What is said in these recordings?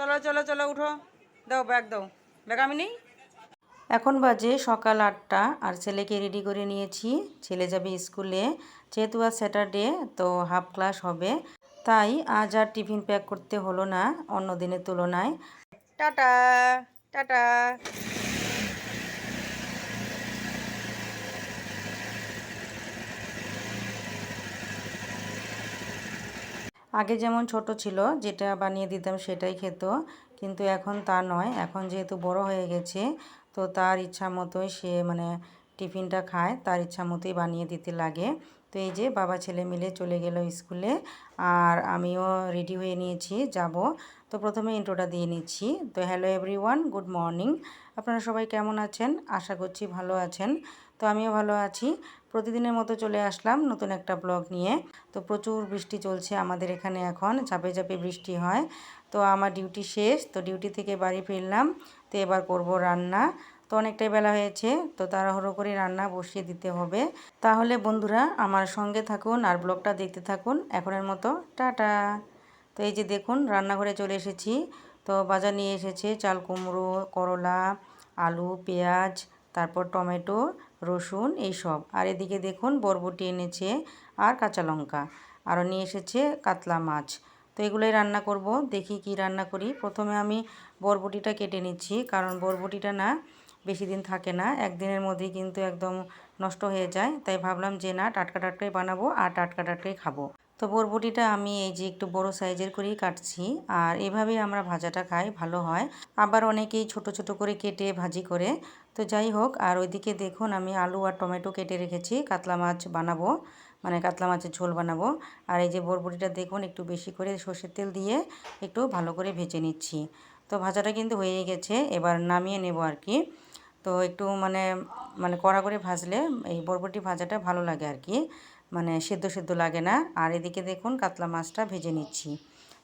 চলো চলো চলো উঠো। দাও ব্যাগ দাও। ব্যাগ আমি নেই? এখন বাজে সকাল আটটা আর ছেলেকে রেডি করে নিয়েছি। ছেলে যাবে স্কুলে যেহেতু আজ স্যাটারডে তো হাফ ক্লাস হবে। তাই আজ আর টিফিন প্যাক করতে হলো না অন্য দিনের তুলনায়। Tata tata. আগে যেমন ছোট ছিল, যেটা বানিয়ে দিতাম সেটাই খেত। কিন্তু এখন তা নয়। এখন যেহেতু বড় হয়ে গেছে, তো তার ইচ্ছা মতোই সে মানে টিফিনটা খায়। তার ইচ্ছা মতোই বানিয়ে দিতে লাগে। তো এই যে বাবা ছেলে মিলে চলে গেল স্কুলে আর আমিও রেডি হয়ে নিয়েছি, যাব। তো প্রথমে ইন্ট্রোটা দিয়ে নিচ্ছি। তো হ্যালো এভরিওয়ান, গুড মর্নিং। আপনারা সবাই কেমন আছেন? আশা করছি ভালো আছেন। তো আমিও ভালো আছি। প্রতিদিনের মতো চলে আসলাম নতুন একটা ব্লগ নিয়ে। তো প্রচুর বৃষ্টি চলছে আমাদের এখানে এখন, ঝাপে ঝাপে বৃষ্টি হয়। তো আমার ডিউটি শেষ, তো ডিউটি থেকে বাড়ি ফিরলাম। তো এবার করব রান্না। তো অনেকটাই বেলা হয়েছে, তো তাড়াহুড়ো করে রান্না বসিয়ে দিতে হবে। তাহলে বন্ধুরা আমার সঙ্গে থাকুন আর ব্লগটা দেখতে থাকুন। এখনের মতো টাটা। তো এই যে দেখুন, রান্নাঘরে চলে এসেছি। তো বাজার নিয়ে এসেছে চাল কুমড়ো, করলা, আলু, পেঁয়াজ, তারপর টমেটো, রসুন এইসব আর এদিকে দেখুন বরবটি এনেছে আর কাঁচা লঙ্কা। আরও নিয়ে এসেছে কাতলা মাছ। তো এগুলোই রান্না করব, দেখি কি রান্না করি। প্রথমে আমি বরবটিটা কেটে নিচ্ছি, কারণ বরবটিটা না বেশি দিন থাকে না, একদিনের মধ্যেই কিন্তু একদম নষ্ট হয়ে যায়। তাই ভাবলাম যে না, টাটকা টাটকাই বানাবো আর টাটকা টাটকাই খাব। তো বরবটিটা আমি এই যে একটু বড় সাইজের করেই কাটছি আর এভাবেই আমরা ভাজাটা খাই, ভালো হয়। আবার অনেকেই ছোট ছোট করে কেটে ভাজি করে। তো যাই হোক, আর ওইদিকে দেখুন আমি আলু আর টমেটো কেটে রেখেছি, কাতলা মাছ বানাবো মানে কাতলা মাছের ঝোল বানাবো। আর এই যে বরবটিটা দেখুন একটু বেশি করে সর্ষের তেল দিয়ে একটু ভালো করে ভেজে নিচ্ছি। তো ভাজাটা কিন্তু হয়ে গেছে, এবার নামিয়ে নেব আর কি। তো একটু মানে মানে কড়া করে ভাজলে এই বরবটি ভাজাটা ভালো লাগে আর কি। মানে সেদ্ধ সেদ্ধ লাগে না। আর এদিকে দেখুন কাতলা মাছটা ভেজে নিচ্ছি।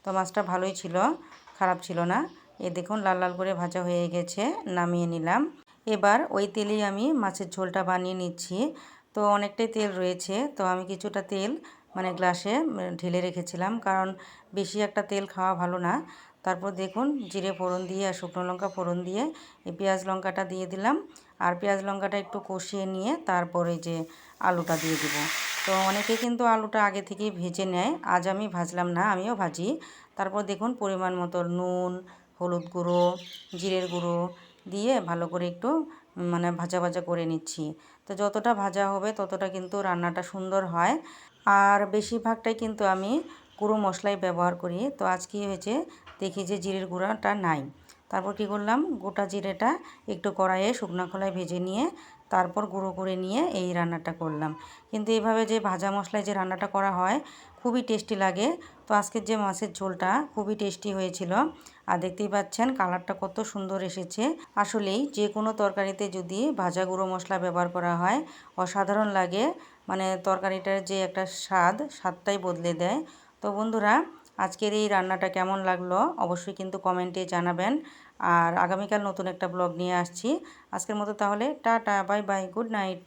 তো মাছটা ভালোই ছিল, খারাপ ছিল না। এ দেখুন লাল লাল করে ভাজা হয়ে গেছে, নামিয়ে নিলাম। এবার ওই তেলেই আমি মাছের ঝোলটা বানিয়ে নিচ্ছি। তো অনেকটাই তেল রয়েছে, তো আমি কিছুটা তেল মানে গ্লাসে ঢেলে রেখেছিলাম। কারণ বেশি একটা তেল খাওয়া ভালো না। তারপর দেখুন, জিরে ফোড়ন দিয়ে আর শুকনো লঙ্কা ফোড়ন দিয়ে এই পেঁয়াজ লঙ্কাটা দিয়ে দিলাম। আর পেঁয়াজ লঙ্কাটা একটু কষিয়ে নিয়ে তারপরে যে আলুটা দিয়ে দিব। তো অনেকে কিন্তু আলুটা আগে থেকেই ভেজে নেয়। আজ আমি ভাজলাম না, আমিও ভাজি। তারপর দেখুন, পরিমাণ মতো নুন, হলুদ গুঁড়ো, জিরের গুঁড়ো দিয়ে ভালো করে একটু মানে ভাজা ভাজা করে নিচ্ছি। তো যতটা ভাজা হবে ততটা কিন্তু রান্নাটা সুন্দর হয়। আর বেশিরভাগটাই কিন্তু আমি গুঁড়ো মশলাই ব্যবহার করি। তো আজ কী হয়েছে, দেখি যে জিরের গুঁড়াটা নাই। তারপর কি করলাম? গোটা জিরেটা একটু কড়াইয়ে শুকনো খোলায় ভেজে নিয়ে তারপর গুঁড়ো করে নিয়ে এই রান্নাটা করলাম। কিন্তু এইভাবে যে ভাজা মশলায় যে রান্নাটা করা হয়, খুবই টেস্টি লাগে। তো আজকের যে মাছের ঝোলটা খুবই টেস্টি হয়েছিল। আর দেখতেই পাচ্ছেন কালারটা কত সুন্দর এসেছে। আসলেই যে কোনো তরকারিতে যদি ভাজা গুঁড়ো মশলা ব্যবহার করা হয়, অসাধারণ লাগে। মানে তরকারিটার যে একটা স্বাদ, স্বাদটাই বদলে দেয়। তো বন্ধুরা আজকের এই রান্নাটা কেমন লাগল অবশ্যই কিন্তু কমেন্টে জানাবেন। আর আগামীকাল নতুন একটা ব্লগ নিয়ে আসছি। আজকের মতো তাহলে tata, bye bye, good night.